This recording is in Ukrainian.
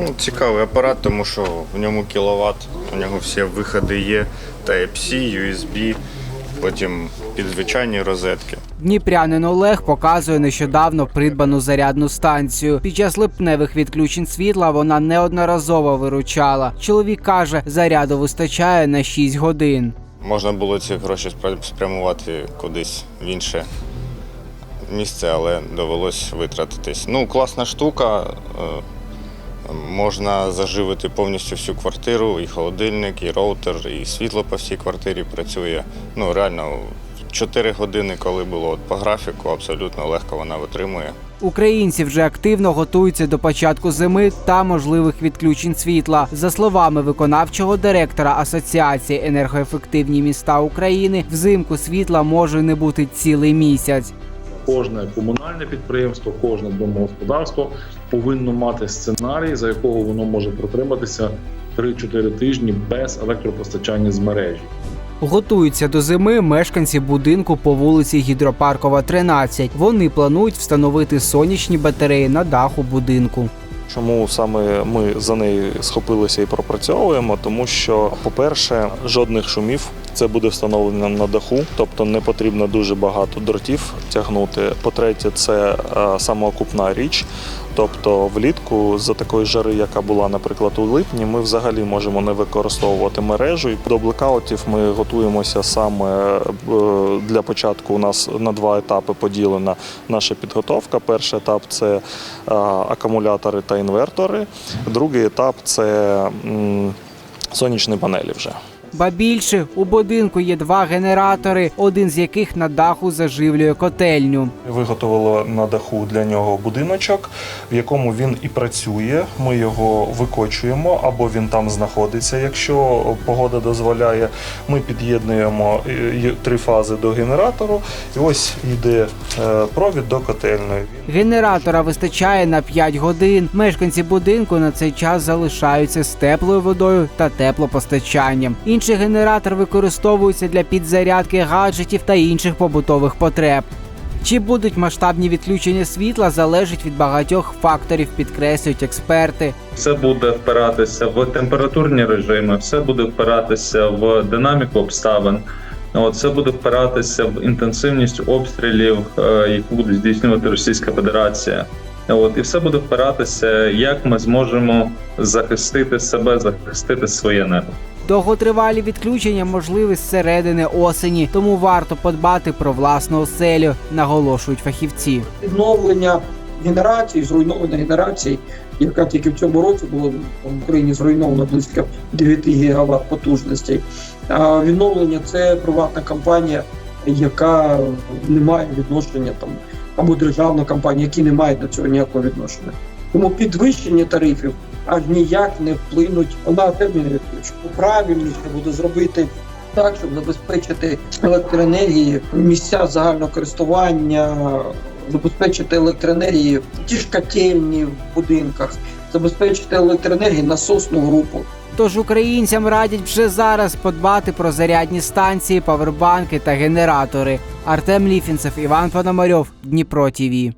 Ну, цікавий апарат, тому що в ньому кіловат, у нього всі виходи є, Type-C, USB, потім під звичайні розетки. Дніпрянин Олег показує нещодавно придбану зарядну станцію. Під час липневих відключень світла вона неодноразово виручала. Чоловік каже, заряду вистачає на 6 годин. Можна було ці гроші спря- спрямувати кудись в інше місце, але довелось витратитись. Ну, класна штука. Можна заживити повністю всю квартиру, і холодильник, і роутер, і світло по всій квартирі працює. Ну, реально, 4 години, коли було по графіку, абсолютно легко вона витримує. Українці вже активно готуються до початку зими та можливих відключень світла. За словами виконавчого директора Асоціації енергоефективні міста України, взимку світла може не бути цілий місяць. Кожне комунальне підприємство, кожне домогосподарство повинно мати сценарій, за якого воно може протриматися 3-4 тижні без електропостачання з мережі. Готуються до зими мешканці будинку по вулиці Гідропаркова, 13. Вони планують встановити сонячні батареї на даху будинку. Чому саме ми за неї схопилися і пропрацьовуємо? Тому що, по-перше, жодних шумів це буде встановлено на даху, тобто не потрібно дуже багато дротів тягнути. По-третє, це е, самоокупна річ. Тобто влітку за такої жари, яка була, наприклад, у липні, ми взагалі можемо не використовувати мережу. До блекаутів ми готуємося саме е, для початку. У нас на два етапи поділена наша підготовка. Перший етап це е, акумулятори та інвертори. Другий етап це сонячні панелі вже. Ба більше у будинку є два генератори, один з яких на даху заживлює котельню. Виготовили на даху для нього будиночок, в якому він і працює. Ми його викочуємо або він там знаходиться, якщо погода дозволяє. Ми під'єднуємо е, три фази до генератору, і ось йде е, провід до котельної. Генератора вистачає на 5 годин. Мешканці будинку на цей час залишаються з теплою водою та теплопостачанням. Інший генератор використовується для підзарядки гаджетів та інших побутових потреб. Чи будуть масштабні відключення світла, залежить від багатьох факторів, підкреслюють експерти. Все буде впиратися в температурні режими, все буде впиратися в динаміку обставин. Все буде впиратися в інтенсивність обстрілів, е, які буде здійснювати Російська Федерація. От і все буде впиратися, як ми зможемо захистити себе, захистити своє небо. Довготривалі відключення можливі з середини осені, тому варто подбати про власну оселю, наголошують фахівці. відновлення генерації, зруйнована генерації, яка тільки в цьому році було в Україні зруйновано близько 9 гігават потужностей. А відновлення це приватна компанія, яка не має відношення там або державна компанія, які не мають до цього ніякого відношення. Тому підвищення тарифів аж ніяк не вплинуть на термін відключення. Правильніше буде зробити так, щоб забезпечити електроенергії, місця загального користування, забезпечити електроенергії, ті ж котельні в будинках, забезпечити електроенергію насосну групу. Тож українцям радять вже зараз подбати про зарядні станції, павербанки та генератори. Артем Ліфінцев, Іван Пономарьов, Дніпро ТІВІ.